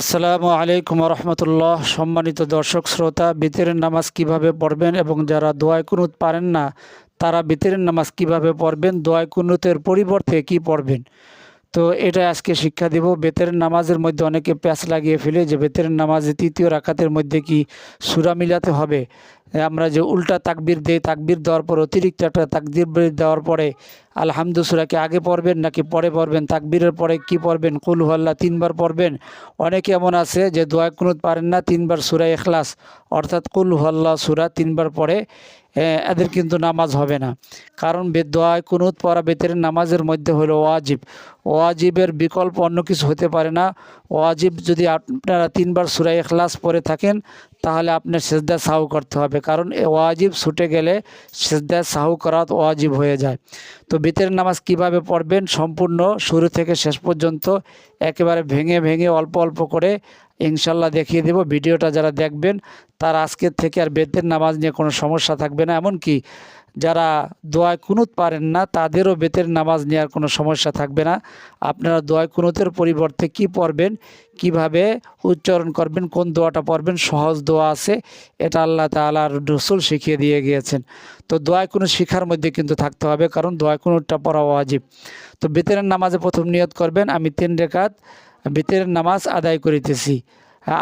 আসসালামু আলাইকুম রহমতুল্লাহ সম্মানিত দর্শক, শ্রোতা, বিতরের নামাজ কীভাবে পড়বেন এবং যারা দোয়ায় কুনুত পারেন না, তারা বিতরের নামাজ কীভাবে পড়বেন, দোয়ায় কুনুতের পরিবর্তে কি পড়বেন? তো এটা আজকে শিক্ষা দেব। বেতের নামাজের মধ্যে অনেকে প্যাচ লাগিয়ে ফেলে যে বেতের নামাজে তৃতীয় রাখাতের মধ্যে কি সুরা মিলাতে হবে? আমরা যে উল্টা তাকবির দেই, তাকবির দেওয়ার পর অতিরিক্ত একটা তাকবির দেওয়ার পরে আলহামদু সুরাকে আগে পড়বেন নাকি পরে পড়বেন? তাকবিরের পরে কি পড়বেন? কুল হল্লা তিনবার পড়বেন। অনেকে এমন আছে যে দোয়া কুনুত পারেন না, তিনবার সুরা এখলাস অর্থাৎ কুল হল্লা সুরা তিনবার পড়ে এদের কিন্তু নামাজ হবে না। কারণ দোয়ায় কুনুত পড়া বেতের নামাজের মধ্যে হলো ওয়াজিব। ওয়াজিবের বিকল্প অন্য কিছু হতে পারে না। ওয়াজিব যদি আপনারা তিনবার সুরা এখলাস পড়ে থাকেন তাহলে আপনার সেজদা সাহু করতে হবে। কারণ ওয়াজিব ছুটে গেলে সেজদা সাহু করা ওয়াজিব হয়ে যায়। তো বিতের নামাজ কীভাবে পড়বেন? সম্পূর্ণ শুরু থেকে শেষ পর্যন্ত একেবারে ভেঙে ভেঙে অল্প অল্প করে ইনশাল্লাহ দেখিয়ে দেব। ভিডিওটা যারা দেখবেন, তার আজকের থেকে আর বেতের নামাজ নিয়ে কোনো সমস্যা থাকবে না। এমনকি যারা দোয়ায় কুনুত পারেন না, তাদেরও বেতের নামাজ নেওয়ার কোনো সমস্যা থাকবে না। আপনারা দোয়ায় কুনুতের পরিবর্তে কি পড়বেন, কীভাবে উচ্চারণ করবেন, কোন দোয়াটা পড়বেন, সহজ দোয়া আছে, এটা আল্লাহ তালার রসুল শিখিয়ে দিয়ে গিয়েছেন। তো দোয়ায় কোনো শিখার মধ্যে কিন্তু থাকতে হবে, কারণ দোয়ায় কুনুতটা পড়া ওয়াজিব। তো বেতের নামাজে প্রথম নিয়ত করবেন, আমি তিন রেখাত বেতের নামাজ আদায় করিতেছি।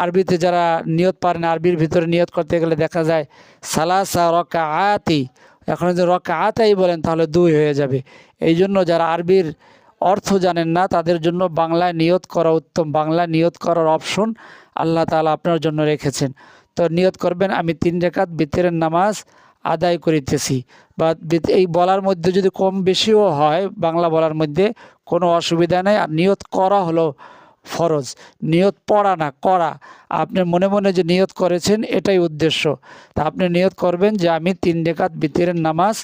আরবিতে যারা নিয়ত পারেন আরবির ভিতরে নিয়ত করতে গেলে দেখা যায়, সালাসা রকা আতি এখন যদি রকা আতাই বলেন তাহলে দুই হয়ে যাবে। এই জন্য যারা আরবির অর্থ জানেন না, তাদের জন্য বাংলায় নিয়ত করা উত্তম। বাংলায় নিয়ত করার অপশন আল্লাহ তাআলা আপনার জন্য রেখেছেন। তো নিয়ত করবেন, আমি তিন রেখাত বিতরের নামাজ আদায় করিতেছি। বা এই বলার মধ্যে যদি কম বেশিও হয়, বাংলা বলার মধ্যে কোনো অসুবিধা নেই। আর নিয়ত করা হলো ফরজ। নিয়ত পড়া না, করা। আপনি মনে মনে যে নিয়ত করেছেন, এটাই উদ্দেশ্য। তা আপনি নিয়ত করবেন যে আমি তিন ডেকাত বিতিরের নামাজ,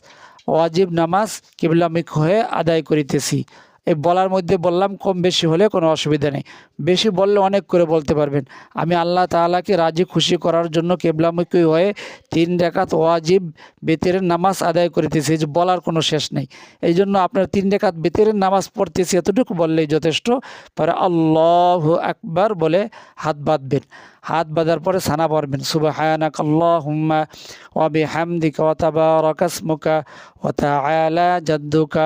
ওয়াজিব নামাজ কিবলামিক হয়ে আদায় করিতেছি। এই বলার মধ্যে বললাম, কম বেশি হলে কোনো অসুবিধা নেই। বেশি বললে অনেক করে বলতে পারবেন। আমি আল্লাহ তাআলাকে রাজি খুশি করার জন্য কেবলামুখী হয়ে তিন রেখাত ওয়াজিব বেতেরের নামাজ আদায় করিতেছি। যে বলার কোনো শেষ নেই। এই জন্য আপনার তিন রেখাত বেতেরের নামাজ পড়তেছি এতটুকু বললেই যথেষ্ট। পরে আল্লাহ আকবার বলে হাত বাঁধবেন। হাত বাঁধার পরে সানা পড়বেন। সুবহানাক আল্লাহুম্মা ওয়া বিহামদিকা ওয়া তাবারাকা ইসমুকা ওয়া আয়ালা জাদ্দুকা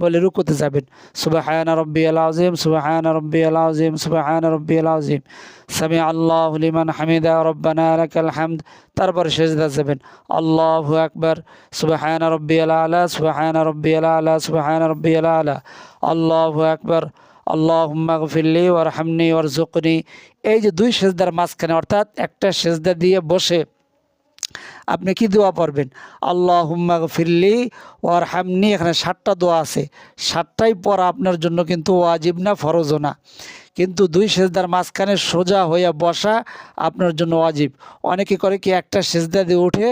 বলে রুকুতে যাবেন। সুবাহান রব্বি আল আজিম সুবাহান রব্বি আল আজিম সুবাহান রব্বি আল আজিম সামি আল্লাহ লিমান হামিদা, রব্বানা লাকাল হামদ। তারপরে সেজদা যাবেন। আল্লাহু আকবার, সুবাহান রব্বি আল আলা সুবাহান রব্বি আল আলা সুবাহান রব্বি আল। আলা আল্লাহু আকবার, আল্লাহুম্মা গফিরলি ওয়ারহামনি ওয়ারজুকনি এই যে দুই সেজদার মাঝখানে, অর্থাৎ একটা সেজদা দিয়ে বসে আপনি কি দোয়া পড়বেন? আল্লাহ হুম্মা ফিরলি ওয়ার হামনি এখানে সাতটা দোয়া আছে। সাতটাই পড়া আপনার জন্য কিন্তু ওয়াজিব না, ফরজও না। কিন্তু দুই সেজদার মাঝখানে সোজা হইয়া বসা আপনার জন্য ওয়াজিব। অনেকে করে কি একটা সেজদা দিয়ে উঠে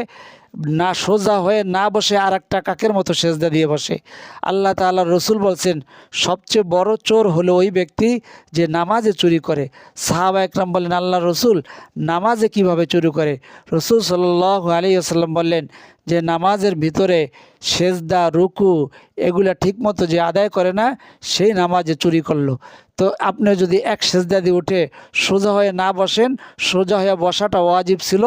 না সোজা হয়ে না বসে আর একটা কাকের মতো সেজদা দিয়ে বসে। আল্লাহ তাল্লাহ রসুল বলছেন, সবচেয়ে বড় চোর হলো ওই ব্যক্তি যে নামাজে চুরি করে। সাহাবা একরাম বলেন আল্লাহ রসুল, নামাজে কীভাবে চুরি করে? রসুল সাল্লাহ আলী আসাল্লাম বললেন যে, নামাজের ভিতরে সেজদা, রুকু এগুলা ঠিকমতো যে আদায় করে না, সেই নামাজে চুরি করল। তো আপনি যদি এক সেজদা দিয়ে উঠে সোজা হয়ে না বসেন, সোজা হয়ে বসাটা ওয়াজিব ছিল,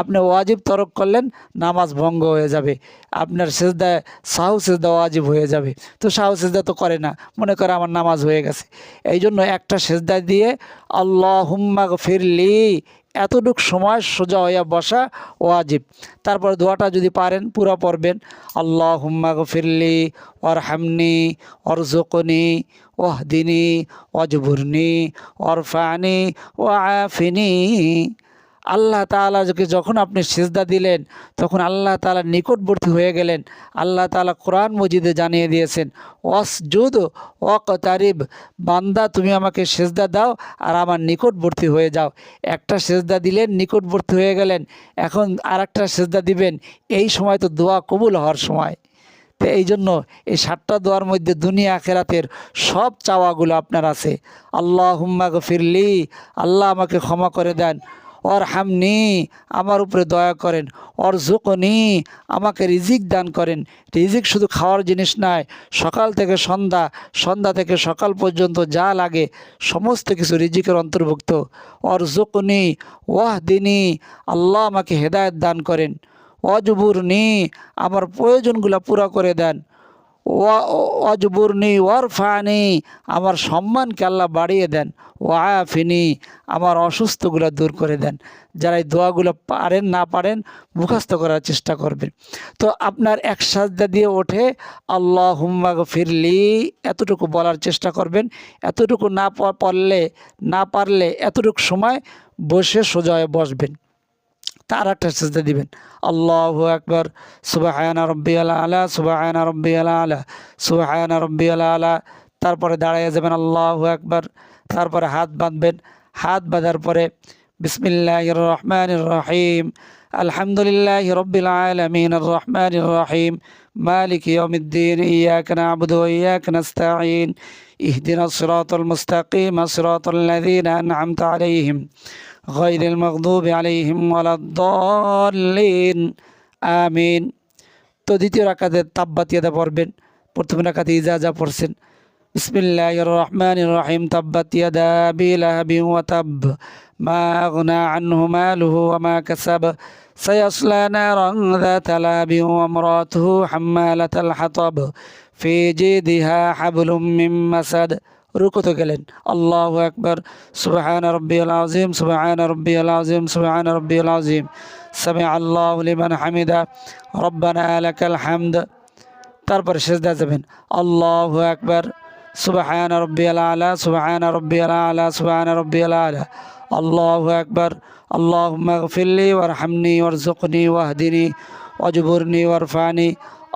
আপনি ওয়াজিব তরক করলেন, নামাজ ভঙ্গ হয়ে যাবে। আপনার সেজদায় সাহু সেজদা ওয়াজিব হয়ে যাবে। তো সাহু সেজদা তো করে না, মনে করে আমার নামাজ হয়ে গেছে। এই জন্য একটা সেজদা দিয়ে আল্লাহ হুম্মা ফিরলি এতটুক সময় সোজা হইয়া বসা ওয়াজিব। তারপর দোয়াটা যদি পারেন, পুরো পড়বেন। আল্লাহ হুম্মা গফিরলি ওর হামনি ওর জোকনি ওহদিনী অজবুরনি অরফানি ও আফিনি আল্লাহ তালাকে যখন আপনি সিজদা দিলেন, তখন আল্লাহ তালা নিকটবর্তী হয়ে গেলেন। আল্লাহ তালা কোরআন মজিদে জানিয়ে দিয়েছেন অসজুদ অকতারিব বান্দা তুমি আমাকে সেজদা দাও আর আমার নিকটবর্তী হয়ে যাও। একটা সেজদা দিলেন, নিকটবর্তী হয়ে গেলেন, এখন আর একটা সেজদা দিবেন, এই সময় তো দোয়া কবুল হওয়ার সময়। তো এই জন্য এই সাতটা দোয়ার মধ্যে দুনিয়া আখেরাতের সব চাওয়াগুলো আপনার আছে। আল্লাহ হুম্মা গফিরলি, আল্লাহ আমাকে ক্ষমা করে দেন। অর হামনি আমার উপরে দয়া করেন অর জুকনি আমাকে রিজিক দান করেন। রিজিক শুধু খাওয়ার জিনিস নয়, সকাল থেকে সন্ধ্যা সন্ধ্যা থেকে সকাল পর্যন্ত যা লাগে, সমস্ত কিছু রিজিকের অন্তর্ভুক্ত। অর জুকনি ওয়াহ দিনী আল্লাহ আমাকে হেদায়ত দান করেন। অজবুরনি, আমার প্রয়োজনগুলো পুরা করে দেন। অজবুরনি, ওয়ারফানি, আমার সম্মানকে আল্লাহ বাড়িয়ে দেন। ও আয়াফিনি আমার অসুস্থগুলো দূর করে দেন। যারা এই দোয়াগুলো পারেন, না পারেন, মুখস্থ করার চেষ্টা করবেন। তো আপনার এক সাজদা দিয়ে ওঠে আল্লাহ হুম্মাগ ফিরলি এতটুকু বলার চেষ্টা করবেন। এতটুকু না পারলে না পারলে, এতটুকু সময় বসে সোজা হয়ে বসবেন। তার একটা সেজদা দিবেন। আল্লাহ একবার সুবাহায়না রব্বি আলা আলা সুবাহায়না রব্বি আলা আলা সুবাহায়না রব্বি আলা। আলা তারপরে দাঁড়াইয়া যাবেন আল্লাহ একবার তারপরে হাত বাঁধবেন। হাত বাঁধার পরে বিসমিল্লাহ রহমান রহিম, আলহামদুলিল্লাহ রব্বিল আলমিন রহমান রহিম, মালিক ইয়মিদ্দিন ইয়াক না নাবুদ ইয়াক নাস্তাইন ইহদিন সিরাতাল মুস্তাকিম সিরাতাল লাযীনা আনআমতা আলাইহিম। غير المغضوب عليهم ولا الضالين আমিন তো দ্বিতীয় রাকাতে তাব্বাতিয়াদা পড়বেন প্রথম রাকাতে ইজাজা পড়ছেন বিসমিল্লাহ রহমান রহিম তাব্বাত ইয়াদা আবি লাহাবি ওয়া তাব মা আগনা আনহু মালুহু ওয়া মা কাসাব سيصلى نارا ذات لهب وامراته حمالة الحطب في جيدها حبل من مسد রুকুতে গেলেন। আল্লাহ একবার সুবাহান রব্বিয়াল আজিম সুবাহান রব্বিয়াল আজিম সুবাহান রব্বিয়াল আজিম সামে আল্লাহ লিমান হামিদা। রব্বানা আলাকাল হামদ। তারপরে সেজদা যাবেন আল্লাহ একবার সুবাহান রব্বিয়াল আলা, সুবাহান রব্বিয়াল আলা, সুবাহান রব্বিয়াল আলা। আল্লাহ একবার আল্লাহ ফিল্লি ওর হামনি ওয়ার জুকনি ওয়াহদিনী অজবুরনি ওয়ারফানি।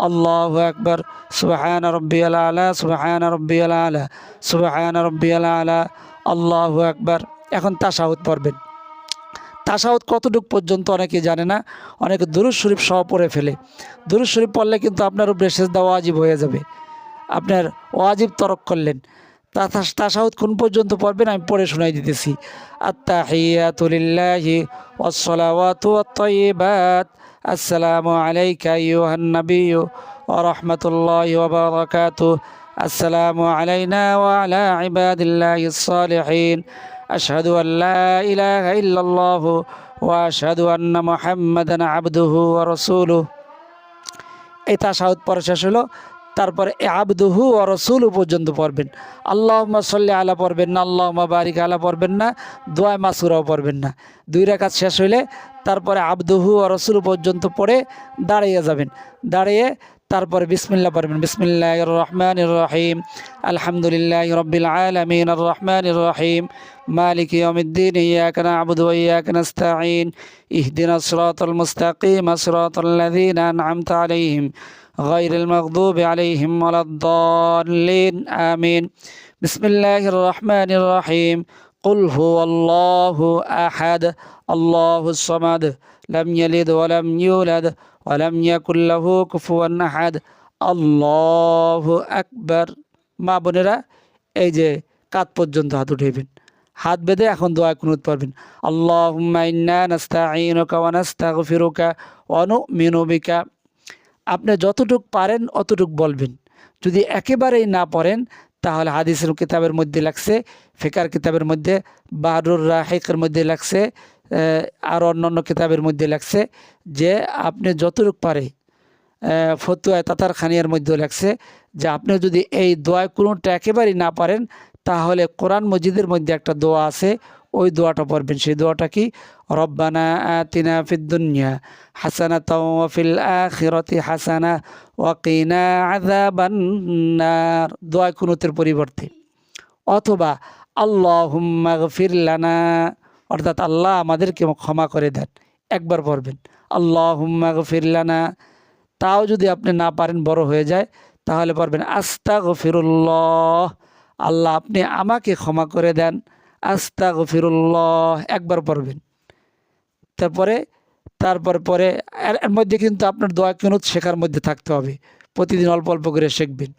আল্লাহ আকবর, সুবাহান রব্বিয়াল আলা, সুবাহান রব্বিয়াল আলা, সুবাহান রব্বিয়াল আলা, আল্লাহ আকবর। এখন তাসাউদ পড়বেন। তাসাউদ কতটুক পর্যন্ত অনেকে জানে না, অনেকে দুরুজ শরীফ সহ পড়ে ফেলে। দুরুজ শরীফ পড়লে কিন্তু আপনার উপরে সেজদা ওয়াজিব হয়ে যাবে। আপনার ওয়াজিব তরক করলেন। তাসাউদ কোন পর্যন্ত পড়বেন আমি পড়ে শোনাই দিতেছি। আত্মাহিয়াতুলিল্লাহি ওয়াসসালাওয়াতু ওয়াত আসসালামু আলাইকা আইয়ুহান নাবিয়্যু ওয়া রাহমাতুল্লাহি ওয়া বারাকাতুহু। আসসালামু আলাইনা ওয়া আলা ইবাদিল্লাহিস সালিহিন আশহাদু আল লা ইলাহা ইল্লাল্লাহু ওয়া আশহাদু আন্না মুহাম্মাদান আবদুহু ওয়া রাসূলুহু। এই তাশাহুদ পড়া শেষ হলো, তারপরে আবদুহু ও রসুল পর্যন্ত পড়বেন। আল্লাহ সাল্লি আলা পড়বেন না আল্লাহ বারিক আলা পড়বেন না, দোয়া মাসুরাও পড়বেন না। দুই রেখাত শেষ হইলে তারপরে আবদুহু ও রসুল পর্যন্ত পড়ে দাঁড়িয়ে যাবেন দাঁড়িয়ে তারপরে বিসমিল্লা পড়বেন বিসমিল্লাহ রহমান রহিম আলহামদুলিল্লাহ রবিল আলমিন রহমান রহিম মালিক ইয়মিদ্দিন ইয়াক নাবুদু ওয়া ইয়াক নাস্তাঈন ইহদিনা সিরাতাল মুস্তাকিম সিরাতাল লাযীনা আন'আমতা আলাইহিম غير المغضوب عليهم ولا الضالين آمين بسم الله الرحمن الرحيم قل هو الله أحد الله الصمد لم يلد ولم يولد ولم يكن له كفوا أحد الله أكبر মা বোনেরা এই যে কাত পর্যন্ত হাত উঠাইবেন হাত বেঁধে এখন দোয়া কুনুত পারবেন আল্লাহুম্মা ইন্না নাস্তাঈনুকা ওয়া নাস্তাগফিরুকা ওয়া নু'মিনু বিকা আপনি যতটুক পারেন অতটুক বলবেন যদি একেবারেই না পড়েন তাহলে হাদিসের কিতাবের মধ্যে লাগছে, ফেকার কিতাবের মধ্যে বাহাদুর রাহেকের মধ্যে লাগছে আর অন্যান্য কিতাবের মধ্যে লাগছে, যে আপনি যতটুক পারে ফতুয়া তাতার খানিয়ার মধ্যেও লাগছে, যে আপনি যদি এই দোয়া কোনোটা একেবারেই না পারেন, তাহলে কোরআন মসজিদের মধ্যে একটা দোয়া আছে ওই দোয়াটা পড়বেন। সেই দোয়াটা কি? রব্বানা আতিনা ফিদ দুনিয়া হাসানাতাও ওয়া ফিল আখিরাতি হাসানা ওয়াকিনা আযাবান নার। দোয়া কুনুতের পরিবর্তে। অথবা, আল্লাহুম্মা গফির লানা। অর্থাৎ আল্লাহ আমাদেরকে ক্ষমা করে দেন। একবার পড়বেন। আল্লাহুম্মা গফির লানা। তাও যদি আপনি না পারেন, বড় হয়ে যায়। তাহলে পারবেন আস্তা গফিরুল্লাহ আল্লাহ আপনি আমাকে ক্ষমা করে দেন। আস্তা গফিরুল্লাহ একবার পড়বেন। তারপরে, তারপর পরে, এর মধ্যে কিন্তু আপনার দোয়া কিনুত শেখার মধ্যে থাকতে হবে। প্রতিদিন অল্প অল্প করে শিখবেন।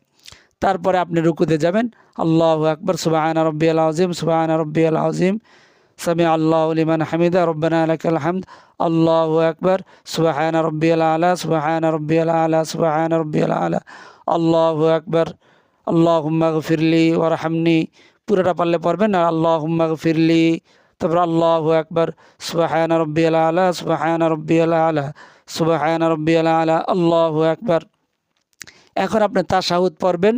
তারপরে আপনি রুকুতে যাবেন। আল্লাহ আকবর সুবাহান রব্বি আল আজিম সুবাহান রব্বি আল আজিম সামি আল্লাহ লিমান হামিদা, রব্বানা আলাকাল হামদ। আল্লাহ আকবর সুবাহান রব্বি আল আলা সুবাহান রব্বি আল আলা সুবাহান রব্বি আল। আলা আল্লাহ আকবর আল্লাহ গফিরলি ওরহামনি পুরোটা পারলে পড়বেন। আর আল্লাহ ফিরলি তারপর আল্লাহ আকবর। সুবাহান রব্বি আল আলা সুবাহান রব্বি আল আলা সুবাহান রব্বি আল আলা আল্লাহ একবার এখন আপনি তাশাহুদ পড়বেন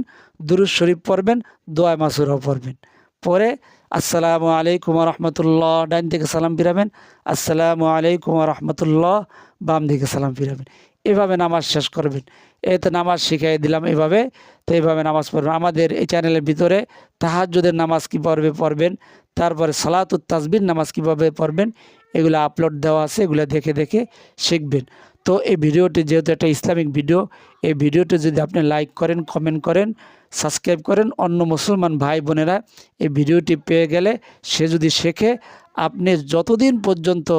দুরুজ শরীফ পড়বেন, দোয়া মাসুরাও পড়বেন। পরে আসসালামু আলাইকুম রহমতুল্লাহ ডাইন থেকে সালাম ফিরাবেন। আসসালামু আলাইকুম রহমতুল্লাহ, বাম দিকে সালাম ফিরাবেন। এভাবে নামাজ শেষ করবেন। এই তো নামাজ শিখাই দিলাম এভাবে, তো এইভাবে নামাজ পড়বেন। আমাদের এই চ্যানেলের ভিতরে তাহাজ্জুদের নামাজ কী পড়বে পড়বেন, তারপরে সালাতুত তাসবির নামাজ কীভাবে পড়বেন, এগুলো আপলোড দেওয়া আছে, এগুলো দেখে দেখে শিখবেন। তো এই ভিডিওটি যেহেতু একটা ইসলামিক ভিডিও, এই ভিডিওটি যদি আপনি লাইক করেন কমেন্ট করেন সাবস্ক্রাইব করেন, অন্য মুসলমান ভাই বোনেরা এই ভিডিওটি পেয়ে গেলে সে যদি শেখে আপনি যতদিন পর্যন্ত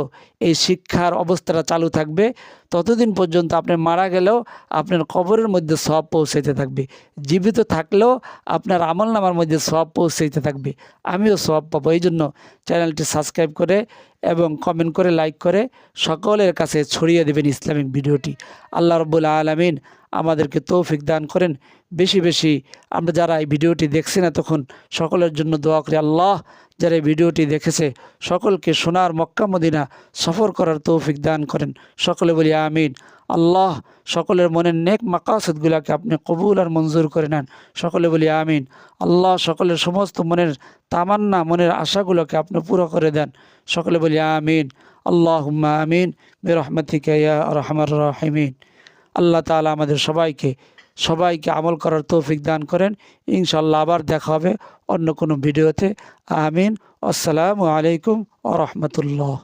এই শিক্ষার অবস্থাটা চালু থাকবে, ততদিন পর্যন্ত আপনি মারা গেলেও আপনার কবরের মধ্যে সব পৌঁছাইতে থাকবে। জীবিত থাকলেও আপনার আমল নামার মধ্যে সব পৌঁছাইতে থাকবে। আমিও সব পাবো। এই জন্য চ্যানেলটি সাবস্ক্রাইব করে এবং কমেন্ট করে, লাইক করে সকলের কাছে ছড়িয়ে দেবেন ইসলামিক ভিডিওটি। আল্লাহ রব্বুল আলমিন আমাদেরকে তৌফিক দান করেন। বেশি বেশি আমরা যারা এই ভিডিওটি দেখছি না তখন সকলের জন্য দোয়া করি। আল্লাহ যারা এই ভিডিওটি দেখেছে, সকলকে সোনার মক্কা মদিনা সফর করার তৌফিক দান করেন। সকলে বলি আমিন। আল্লাহ সকলের মনের নেক মাকাসদগুলাকে আপনি কবুল আর মঞ্জুর করে নেন। সকলে বলি আমিন। আল্লাহ সকলের সমস্ত মনের তামান্না, মনের আশাগুলোকে আপনি পুরো করে দেন। সকলে বলি আমিন। আল্লাহ আমিন। বেরহমতিকা রহমার রাহিমিন। আল্লাহ তালা আমাদের সবাইকে সবাইকে আমল করার তৌফিক দান করেন। ইনশাল্লাহ আবার দেখা হবে অন্য কোনো ভিডিওতে। আমিন। আসসালামু আলাইকুম আ রহমতুল্লাহ।